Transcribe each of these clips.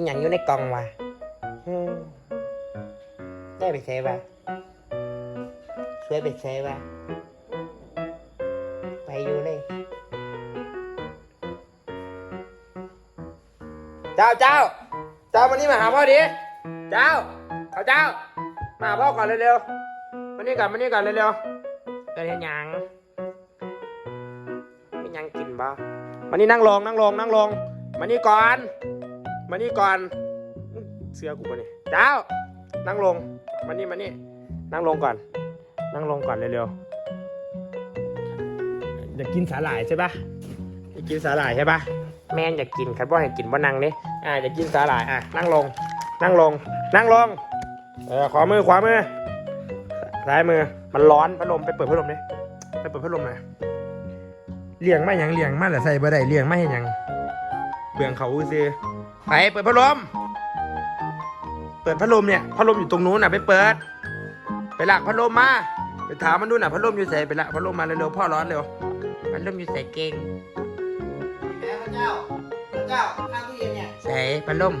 อีหยังอยู่ในกล่องวะได้ไปใช้ปะช่วยไปใช้ปะไปอยู่เลย เจ้าเจ้า เจ้าวันนี้มาหาพ่อดิ เจ้า เอาเจ้า มาหาพ่อก่อนเร็วๆมานี่ก่อนมานี่ก่อนเร็วๆเป็นหยังมีหยังกินบ่มานี่นั่งลงนั่งลงนั่งลงมานี่ก่อน มานี่ก่อน เสื้อกูปะเนี่ยเจ้า นั่งลง มานี่มานี่ นั่งลงก่อน นั่งลงก่อนเร็วๆ อยากกินสาหร่ายใช่ปะอยากกินสาหร่ายใช่ปะแม่นอยากกินครับว่าให้กินว่านั่งนี่อ่าอยากกินสาหร่ายอะนั่งลง นั่งลง นั่งลง เออขวามือขวามือ ซ้ายมือ มันร้อนพัดลมไปเปิดพัดลมดิไปเปิดพัดลมหน่อยเลี้ยงไม่ยังเลี้ยงมาแต่ใส่บ่ได้เลี้ยงไม่เห็นยังเปลืองเขาซื้อ ไปเปิดพัดลม เปิดพัดลมเนี่ยพัดลมอยู่ตรงนู้นน่ะไปเปิด ไปลากพัดลมมา ไปถามมันดูน่ะพัดลมอยู่ใส่ไปละพัดลมมาเร็วๆพ่อร้อนเร็วพัดลมอยู่ใส่เก่งแม่พระเจ้าพระเจ้าข้างตู้เย็นเนี่ยใส่พัดลม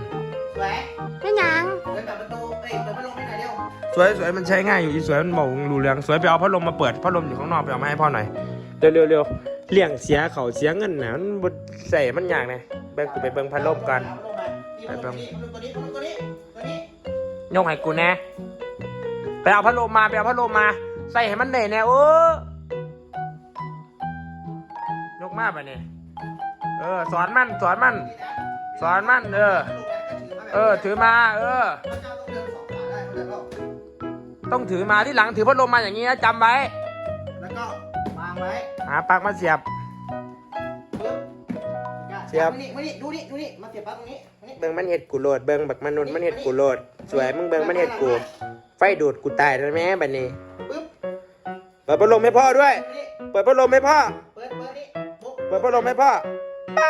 สวยไม่ยังเดินแบบประตูเอ้ยเปิดพัดลมให้หน่อยเร็วสวยสวยมันใช้ง่ายอยู่อีสวยมันบอกรูเรืองสวยไปเอาพัดลมมาเปิดพัดลมอยู่ข้างนอกไปเอามาให้พ่อหน่อยเร็วเร็วเร็วเลี้ยงเสียเขาเสียเงินนะมันบ่ใส่มันยากนะเบิ่งกูไปเบิ่งพัดลมกัน พัดลมมานี่พัดลมตัวนี้พัดลมตัวนี้ตัวนี้ยกให้กูแน่ไปเอาพัดลมมาไปเอาพัดลมมา ใส่ให้มันได้แน่โอ้ยกมาไปเนี่ยเออ สอนมันสอนมัน สอนมัน เออ เออ ถือมา เออพระเจ้าต้องเดินสองขาได้เดินรอบต้องถือมาที่หลังถือพัดลมมาอย่างนี้นะจำไว้ แล้วก็วางไว้หาปลั๊กมาเสียบปึ๊บ เสียบมานี่มานี่ดูนี่ดูนี่มาเสียบปลั๊กตรงนี้มานี่ เบิ่งมันเห็ดกูโหลดเบิ่งบักมนุษย์มันเห็ดกูโหลดสวยมึงเบิ่งมันเห็ดกู ไฟดูดกูตายแล้วแม่บัดนี้ ปึ๊บเปิดพัดลมให้พ่อด้วย มานี่เปิดพัดลมให้พ่อ เปิดเปิดนี่ปุ๊บเปิดพัดลมให้พ่อไป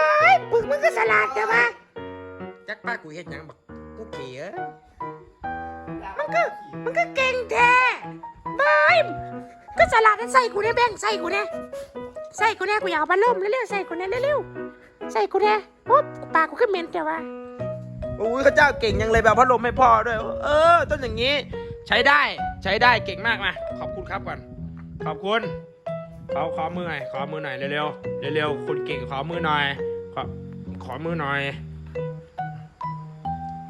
ปึกมึงก็สลัดแต่ว่าจักป้ากูเห็ดหยังบักกูเขียมันก็มันก็เก่งแท้บายก็สลัดใส่กูเนี่ยแบ่งใส่กูเนี่ยใส่กูเนี่ยกูอยากเอาพัดลมเร็วๆใส่กูเนี่ยเร็วๆ ใส่กูเนี่ยปุ๊บปากกูขึ้นเหม็นแต่ว่าอุ้ยข้าเจ้าเก่งยังเลยแบบพัดลมให้พ่อด้วย เออ ต้นอย่างนี้ ใช้ได้ใช้ได้เก่งมากมาขอบคุณครับก่อน ขอบคุณขอขอมือหน่อยขอมือหน่อยเร็วๆเร็วๆคนเก่งขอมือหน่อย ขอขอมือหน่อย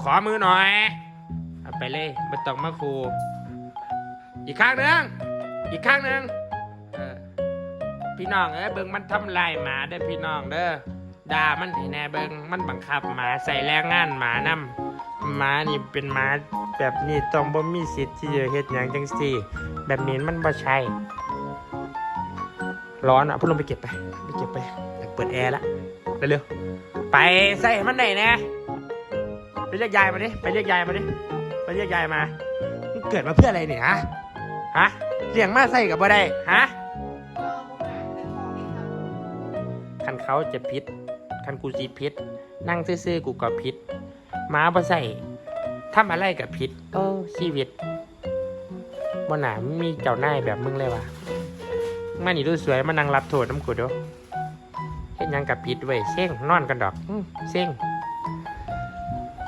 ขอมือหน่อยเอาไปเลยไม่ต้องมาครูอีกข้างหนึ่งอีกข้างหนึ่งพี่น้องเอ้ยเบิ่งมันทำลายหมาเด้พี่น้องเด้อ ด่ามันให้แน่เบิงมันบังคับหมาใส่แรงงานหมานำหมานี่เป็นหมาแบบนี้ต้องบ่มีสิทธิ์ที่จะเฮ็ดหยังจังซี่ แบบนี้มันบ่ใช่ร้อนอะพุ่งลงไปเก็บไปไปเก็บไปเปิดแอร์ละเร็วๆไปใส่มันไหนอยนะไปเรียกยายมาดิไปเรียกยายมาดิไปเรียกยายมาเกิดมาเพื่ออะไรเนี่ยฮะฮะเลี้ยงมาใส่กับบ่ได้ฮะคันเขาจะพิษ คันกูจีพิษนั่งซื่อๆกูก็พิษม้าบ่ใส่ทำอะไรกับพิษโอ้ชีวิตบ่หนามีเจ้านายแบบมึงเลยว่ะมานี่ดูสวยมานั่งรับโทษน้ำกูดูเห็นยังกับพิษไว้ยเซ็งนอนกันดอกอื้อเซ็ง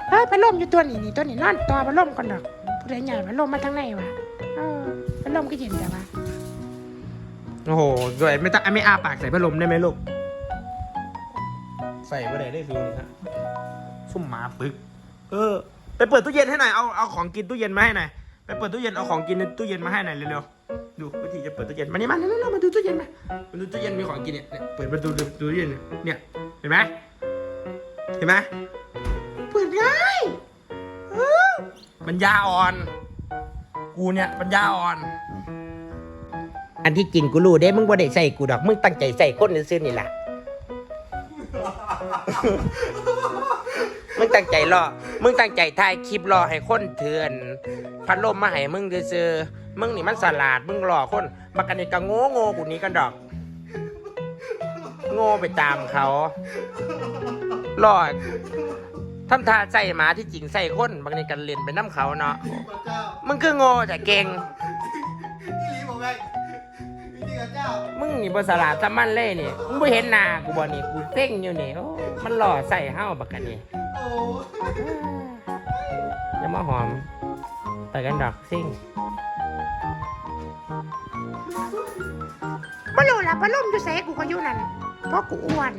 เฮ้ยพัดลมอยู่ตัวนี้นี่ตัวนี้นอนต่อพัดลมก่อนดอกผู้ใดใหญ่พัดลมมาทางไหนวะเออพัดลมก็เย็นแต่ว่าโอ้โหสวยไม่ต้องไม่อาปากใส่พัดลมได้ไหมลูก ใส่ไปไหนได้ฟิวนี่ฮะสุ่มหมาปึก เออ ไปเปิดตู้เย็นให้หน่อย เอาเอาของกินตู้เย็นมาให้หน่อย ไปเปิดตู้เย็นเอาของกินในตู้เย็นมาให้หน่อยเร็วๆ ดูวิธีจะเปิดตู้เย็น มานี่มาเร็วๆมาดูตู้เย็นมามาดูตู้เย็นมีของกินเนี่ยเนี่ยเปิดประตูดูตู้เย็นเนี่ยเนี่ย เห็นไหมเห็นไหมเปิดง่ายปัญญาอ่อน กูเนี่ยปัญญาอ่อนอันที่จริงกูรู้ได้มึงบ่ได้ใส่กูดอก มึงตั้งใจใส่คนซื่อๆนี่แหละ มึงตั้งใจรอ มึงตั้งใจถ่ายคลิปรอให้คนเถื่อน พัดลมมาให้มึงซื่อมึงนี่มันสลาด มึงรอคนบักกันนี่ก็โง่โง่กูนี้กันดอก โง่ไปตามเขารอทำท่าใส่หมาที่จริงใส่คนบางนี่กันเล่นไปน้ำเขาเนาะ มึงคือโง่แต่เก่งที่ลีบอกไง มึงนี่บ่สลาดสมันเล่นี่มึงบ่เห็นหน้ากูบ่นี่กูเซ็งอยู่นี่โมันหล่อใส่ห้าบักกันนี่ยามาหอมแต่กันดอกซิ่งบ่รู้ละบ่ล่มอยู่ไกูก็อยู่นั่นเพราะกูอ้วน